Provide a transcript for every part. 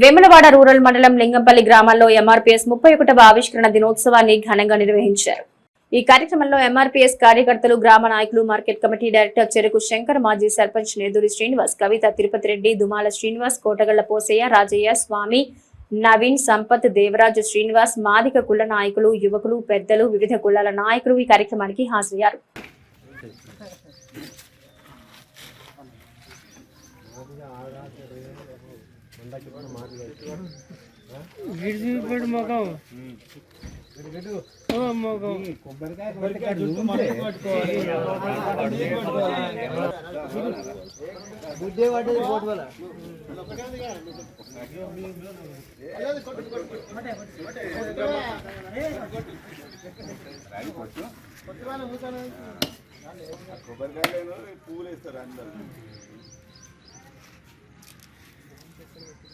Vemulawada rural మండలం లింగంపల్లి గ్రామాల్లో MRPS ముప్పై ఒకటవ ఆవిష్కరణ దినోత్సవాన్ని ఘనంగా నిర్వహించారు. ఈ కార్యక్రమంలో ఎంఆర్పీఎస్ కార్యకర్తలు గ్రామ నాయకులు మార్కెట్ కమిటీ డైరెక్టర్ చెరుకు శంకర్ మాజీ సర్పంచ్ నేదూరి శ్రీనివాస్ కవిత తిరుపతి రెడ్డి దుమాల శ్రీనివాస్ కోటగళ్ళ పోసయ్య రాజయ్య స్వామి నవీన్ సంపత్ దేవరాజు శ్రీనివాస్ మాదిక కుల నాయకులు యువకులు పెద్దలు వివిధ కులాల నాయకులు ఈ కార్యక్రమానికి హాజరయ్యారు. విడిచిపెట్టు మొఖం. ఓ మొఖం. కొబ్బరికాయలు పువ్వులు వేస్తారు అందరు.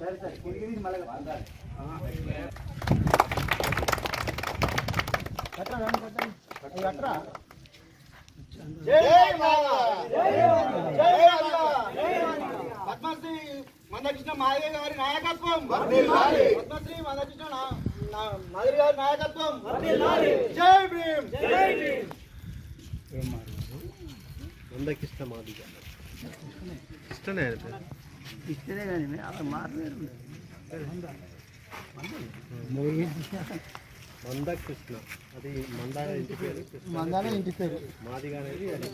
ಸರಿ ಸರ್ ಕಿರಿಕಿರಿ ಮಲಗ ಕಟ್ಟ ಕಟ್ಟ పద్మశ్రీ మందకృష్ణ మాదిరి గారి నాయకత్వం పద్మశ్రీ మందకృష్ణ మాదిరి గారి నాయకత్వం జై భీమ్ మందకిష్ట మాదిగ. ఇష్టనే కానీ అలా మారలేదు మందకృష్ణ అది మందార ఇంటి పేరు. కృష్ణ మందానే ఇంటి పేరు. మాదిగ అనేది అది.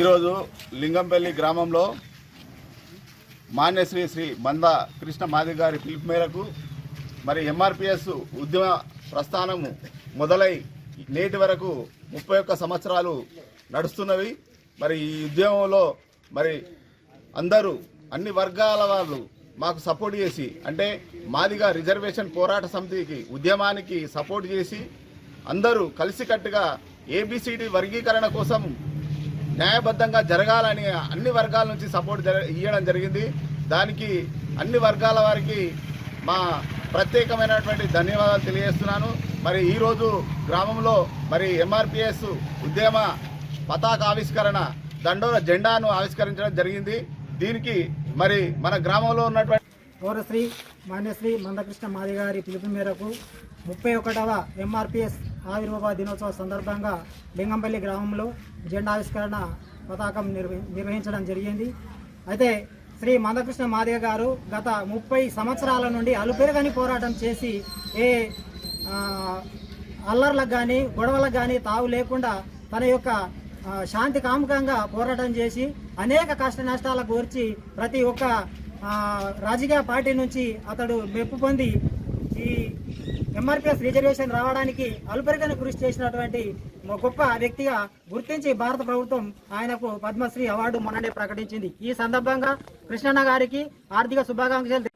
ఈరోజు లింగంపల్లి గ్రామంలో మాన్యశ్రీ శ్రీ మంద కృష్ణ మాది గారి పిలుపు మేరకు మరి ఎంఆర్పిఎస్ ఉద్యమ ప్రస్థానము మొదలై నేటి వరకు ముప్పై ఒక్క సంవత్సరాలు నడుస్తున్నవి. మరి ఈ ఉద్యమంలో మరి అందరూ అన్ని వర్గాల వాళ్ళు మాకు సపోర్ట్ చేసి అంటే మాదిగా రిజర్వేషన్ పోరాట సమితికి ఉద్యమానికి సపోర్ట్ చేసి అందరూ కలిసికట్టుగా ఏబిసిడి వర్గీకరణ కోసం న్యాయబద్ధంగా జరగాలని అన్ని వర్గాల నుంచి సపోర్ట్ జర ఇవ్వడం జరిగింది. దానికి అన్ని వర్గాల వారికి మా ప్రత్యేకమైనటువంటి ధన్యవాదాలు తెలియజేస్తున్నాను. మరి ఈరోజు గ్రామంలో మరి ఎంఆర్పిఎస్ ఉద్యమ పతాక ఆవిష్కరణ దండోర జెండాను ఆవిష్కరించడం జరిగింది. దీనికి మరి మన గ్రామంలో ఉన్నటువంటి పౌరశ్రీ మాన్యశ్రీ మందకృష్ణ మాది గారి పిలుపు మేరకు ముప్పై ఒకటవ ఎంఆర్పిఎస్ ఆవిర్భావ దినోత్సవ సందర్భంగా లింగంపల్లి గ్రామంలో జెండావిష్కరణ పతాకం నిర్వ నిర్వహించడం జరిగింది. అయితే శ్రీ మందకృష్ణ మాదిగ గారు గత ముప్పై సంవత్సరాల నుండి అలుపెరగని పోరాటం చేసి ఏ అల్లర్లకు కానీ గొడవలకు కానీ తావు లేకుండా తన యొక్క శాంతి కాముకంగా పోరాటం చేసి అనేక కష్ట నష్టాలకు కోర్చి ప్రతి ఒక్క రాజకీయ పార్టీ నుంచి అతడు మెప్పు పొంది ఈ ఎంఆర్పిఎస్ రిజర్వేషన్ రావడానికి అల్పరికన కృషి చేసినటువంటి గొప్ప వ్యక్తిగా గుర్తించి భారత ప్రభుత్వం ఆయనకు పద్మశ్రీ అవార్డు మొన్ననే ప్రకటించింది. ఈ సందర్భంగా కృష్ణన్న గారికి ఆర్థిక శుభాకాంక్షలు